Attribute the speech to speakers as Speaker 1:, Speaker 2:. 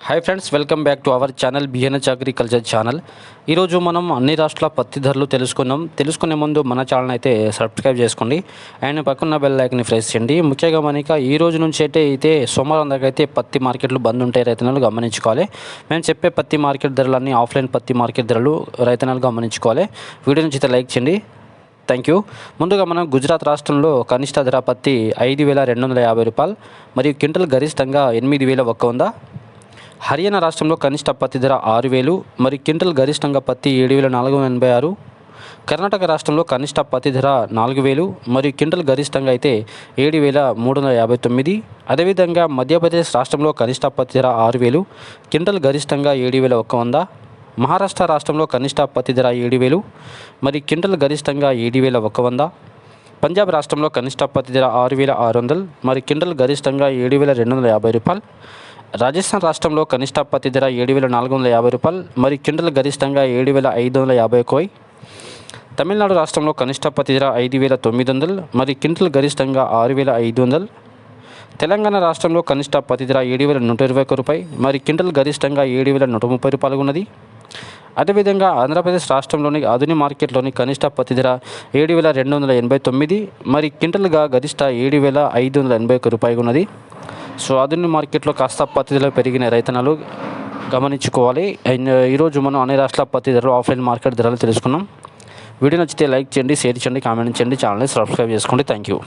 Speaker 1: Hi friends welcome back to our channel BNH agriculture channel ఈరోజు మనం అన్ని రాష్ట్రాల పత్తి ధరలు తెలుసుకున్నాం. తెలుసుకునే ముందు మన ఛానల్ అయితే సబ్స్క్రైబ్ చేసుకోండి. అండ్ పక్కన బెల్ లైక్ని ప్రెస్ చేయండి. ముఖ్యంగా మనకి ఈ రోజు నుంచి అయితే అయితే సోమవారం దాకా అయితే పత్తి మార్కెట్లు బంద్ ఉంటాయి రైతన్నలు గమనించుకోవాలి. మేము చెప్పే పత్తి మార్కెట్ ధరలన్నీ ఆఫ్లైన్ పత్తి మార్కెట్ ధరలు రైతన్నలు గమనించుకోవాలి. వీడియో నుంచి అయితే లైక్ చేయండి. థ్యాంక్ యూ ముందుగా మనం గుజరాత్ రాష్ట్రంలో కనిష్ట ధర పత్తి ఐదు వేల రెండు వందల యాభై రూపాయలు మరియు క్వింటల్ గరిష్టంగా ఎనిమిది వేల ఒక్క వంద హర్యానా రాష్ట్రంలో కనిష్ట పత్తి ధర ఆరు వేలు మరి క్వింటల్ గరిష్టంగా పత్తి ఏడు వేల నాలుగు వందల ఎనభై ఆరు. కర్ణాటక రాష్ట్రంలో కనిష్ట పత్తి ధర నాలుగు వేలు మరియు క్వింటల్ గరిష్టంగా అయితే ఏడు వేల మూడు వందల యాభై తొమ్మిది. అదేవిధంగా మధ్యప్రదేశ్ రాష్ట్రంలో కనిష్ట పత్తి ధర ఆరు వేలు క్వింటల్ గరిష్టంగా ఏడు వేల ఒక్క వంద. మహారాష్ట్ర రాష్ట్రంలో కనిష్ట పత్తి ధర ఏడు వేలు మరి క్వింటల్ గరిష్టంగా ఏడు వేల ఒక వంద. పంజాబ్ రాష్ట్రంలో కనిష్ట పత్తి ధర ఆరు వేల ఆరు వందలు మరి క్వింటల్ గరిష్టంగా ఏడు వేల రెండు వందల యాభై రూపాయలు. రాజస్థాన్ రాష్ట్రంలో కనిష్ట పత్తి ధర ఏడు వేల నాలుగు వందల యాభై రూపాయలు మరి క్వింటల్ గరిష్టంగా ఏడు వేల ఐదు వందల యాభై కోయ్. తమిళనాడు రాష్ట్రంలో కనిష్ట పత్తి ధర ఐదు వేల తొమ్మిది వందలు మరి క్వింటల్ గరిష్టంగా ఆరు వేల ఐదు వందలు. తెలంగాణ రాష్ట్రంలో కనిష్ట పత్తి ధర ఏడు వేల నూట ఇరవై ఒక్క రూపాయి మరి క్వింటల్ గరిష్టంగా ఏడు వేల నూట ముప్పై రూపాయలు ఉన్నది. అదేవిధంగా ఆంధ్రప్రదేశ్ రాష్ట్రంలోని ఆధుని మార్కెట్లోని కనిష్ట పత్తి ధర ఏడు వేల రెండు వందల ఎనభై తొమ్మిది మరి క్వింటల్గా గరిష్ట ఏడు వేల ఐదు వందల ఎనభై ఒక్క రూపాయి ఉన్నది. సో ఆధునిక మార్కెట్లో కాస్త పత్తి ధరలు పెరిగిన రైతన్నలు గమనించుకోవాలి. అండ్ ఈరోజు మనం అన్ని రాష్ట్రాల పత్తి ధరలు ఆఫ్లైన్ మార్కెట్ ధరలు తెలుసుకున్నాం. వీడియో నచ్చితే లైక్ చేయండి షేర్ చేయండి కామెంట్ చేయండి ఛానల్ని సబ్స్క్రైబ్ చేసుకోండి. Thank you.